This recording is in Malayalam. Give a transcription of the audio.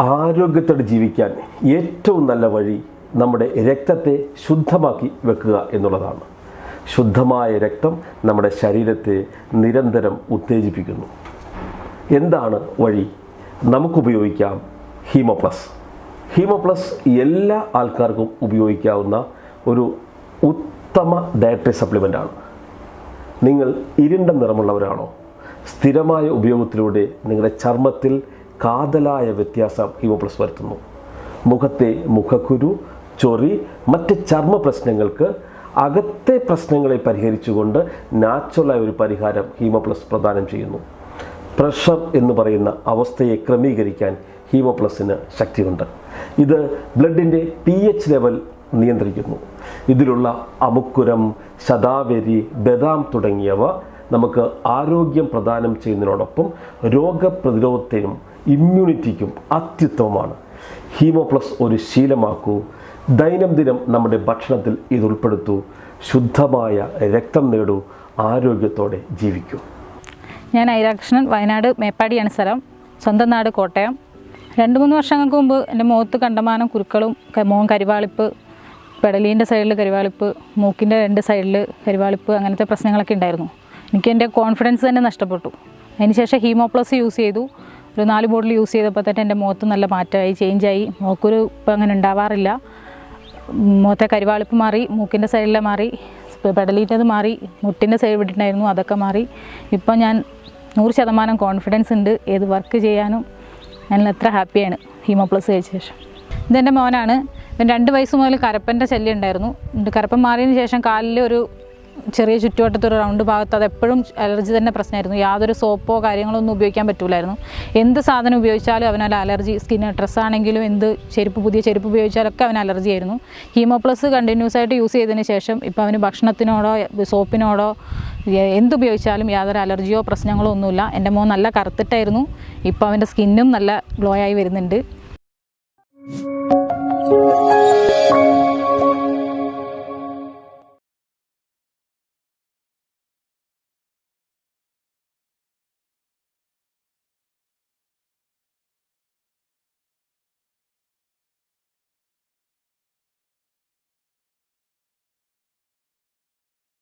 ആരോഗ്യത്തോടെ ജീവിക്കാൻ ഏറ്റവും നല്ല വഴി നമ്മുടെ രക്തത്തെ ശുദ്ധമാക്കി വെക്കുക എന്നുള്ളതാണ്. ശുദ്ധമായ രക്തം നമ്മുടെ ശരീരത്തെ നിരന്തരം ഉത്തേജിപ്പിക്കുന്നു. എന്താണ് വഴി? നമുക്കുപയോഗിക്കാം ഹീമോപ്ലസ്. ഹീമോപ്ലസ് ഹീമോ എല്ലാ ആൾക്കാർക്കും ഉപയോഗിക്കാവുന്ന ഒരു ഉത്തമ ഡയറ്ററി സപ്ലിമെന്റ് ആണ് നിങ്ങൾ ഇരുണ്ട നിറമുള്ളവരാണോ? സ്ഥിരമായ ഉപയോഗത്തിലൂടെ നിങ്ങളുടെ ചർമ്മത്തിൽ കാതലായ വ്യത്യാസം ഹിമോപ്ലസ് വരുത്തുന്നു. മുഖത്തെ മുഖക്കുരു ചൊറി മറ്റ് ചർമ്മ പ്രശ്നങ്ങൾക്ക് അകത്തെ പ്രശ്നങ്ങളെ പരിഹരിച്ചുകൊണ്ട് നാച്ചുറലായ ഒരു പരിഹാരം ഹീമോപ്ലസ് പ്രദാനം ചെയ്യുന്നു. പ്രഷർ എന്ന് പറയുന്ന അവസ്ഥയെ ക്രമീകരിക്കാൻ ഹീമോപ്ലസിന് ശക്തിയുണ്ട്. ഇത് ബ്ലഡിന്റെ പി എച്ച് ലെവൽ നിയന്ത്രിക്കുന്നു. ഇതിലുള്ള അമുക്കുരം ശതാവരി ബദാം തുടങ്ങിയവ നമുക്ക് ആരോഗ്യം പ്രദാനം ചെയ്യുന്നതിനോടൊപ്പം രോഗപ്രതിരോധത്തിനും ഇമ്മ്യൂണിറ്റിക്കും അത്യുത്തമമാണ്. ഹീമോപ്ലസ് ഒരു ശീലമാക്കൂ. ദൈനംദിനം നമ്മുടെ ഭക്ഷണത്തിൽ ഇത് ഉൾപ്പെടുത്തൂ. ശുദ്ധമായ രക്തം നേടൂ. ആരോഗ്യത്തോടെ ജീവിക്കൂ. ഞാൻ ഐരാകൃഷ്ണൻ വയനാട് മേപ്പാടിയാണ് സ്ഥലം. സ്വന്തം നാട് കോട്ടയം. രണ്ട് മൂന്ന് വർഷങ്ങൾക്ക് മുമ്പ് എന്റെ മുഖത്ത് കണ്ടമാനം കുരുക്കളും മോൻ കരിവാളിപ്പ് പെടലീന്റെ സൈഡിൽ കരിവാളിപ്പ് മൂക്കിന്റെ രണ്ട് സൈഡിൽ കരിവാളിപ്പ് അങ്ങനത്തെ പ്രശ്നങ്ങളൊക്കെ ഉണ്ടായിരുന്നു. എനിക്ക് എന്റെ കോൺഫിഡൻസ് തന്നെ നഷ്ടപ്പെട്ടു. അതിനുശേഷം ഹീമോപ്ലസ് യൂസ് ചെയ്തു. ഒരു നാല് ബോട്ടിൽ യൂസ് ചെയ്തപ്പോൾ തന്നെ എന്റെ മുഖത്ത് നല്ല മാറ്റമായി ചേഞ്ചായി മൂക്കൊരു ഇപ്പം അങ്ങനെ ഉണ്ടാവാറില്ല. മുഖത്തെ കരിവാളിപ്പ് മാറി മൂക്കിന്റെ സൈഡിലെ മാറി പെടലീറ്റത് മാറി മുട്ടിന്റെ സൈഡ് വിട്ടിട്ടുണ്ടായിരുന്നു അതൊക്കെ മാറി. ഇപ്പം ഞാൻ നൂറ് ശതമാനം കോൺഫിഡൻസ് ഉണ്ട്. ഏത് വർക്ക് ചെയ്യാനും ഞാൻ എത്ര ഹാപ്പിയാണ് ഹീമോപ്ലസ് കഴിച്ച ശേഷം. ഇതെന്റെ മോനാണ്. രണ്ട് വയസ്സ് മുതൽ കരപ്പന്റെ ശല്യം ഉണ്ടായിരുന്നു. കരപ്പൻ മാറിയതിന് ശേഷം കാലിൽ ഒരു ചെറിയ ചുറ്റുവട്ടത്തൊരു റൗണ്ട് ഭാഗത്ത് അത് എപ്പോഴും അലർജി തന്നെ പ്രശ്നമായിരുന്നു. യാതൊരു സോപ്പോ കാര്യങ്ങളോ ഒന്നും ഉപയോഗിക്കാൻ പറ്റില്ലായിരുന്നു എന്ത് സാധനം ഉപയോഗിച്ചാലും അവനാൽ അലർജി സ്കിൻ ഡ്രസ്സാണെങ്കിലും എന്ത് ചെരുപ്പ് പുതിയ ചെരുപ്പ് ഉപയോഗിച്ചാലൊക്കെ അവന് അലർജി ആയിരുന്നു. ഹീമോ പ്ലസ് കണ്ടിന്യൂസ് ആയിട്ട് യൂസ് ചെയ്തതിന് ശേഷം ഇപ്പോൾ അവന് ഭക്ഷണത്തിനോടോ സോപ്പിനോടോ എന്തുപയോഗിച്ചാലും യാതൊരു അലർജിയോ പ്രശ്നങ്ങളോ ഒന്നുമില്ല. എന്റെ മോൻ നല്ല കറുത്തിട്ടായിരുന്നു. ഇപ്പോൾ അവന്റെ സ്കിന്നും നല്ല ഗ്ലോ ആയി വരുന്നുണ്ട്.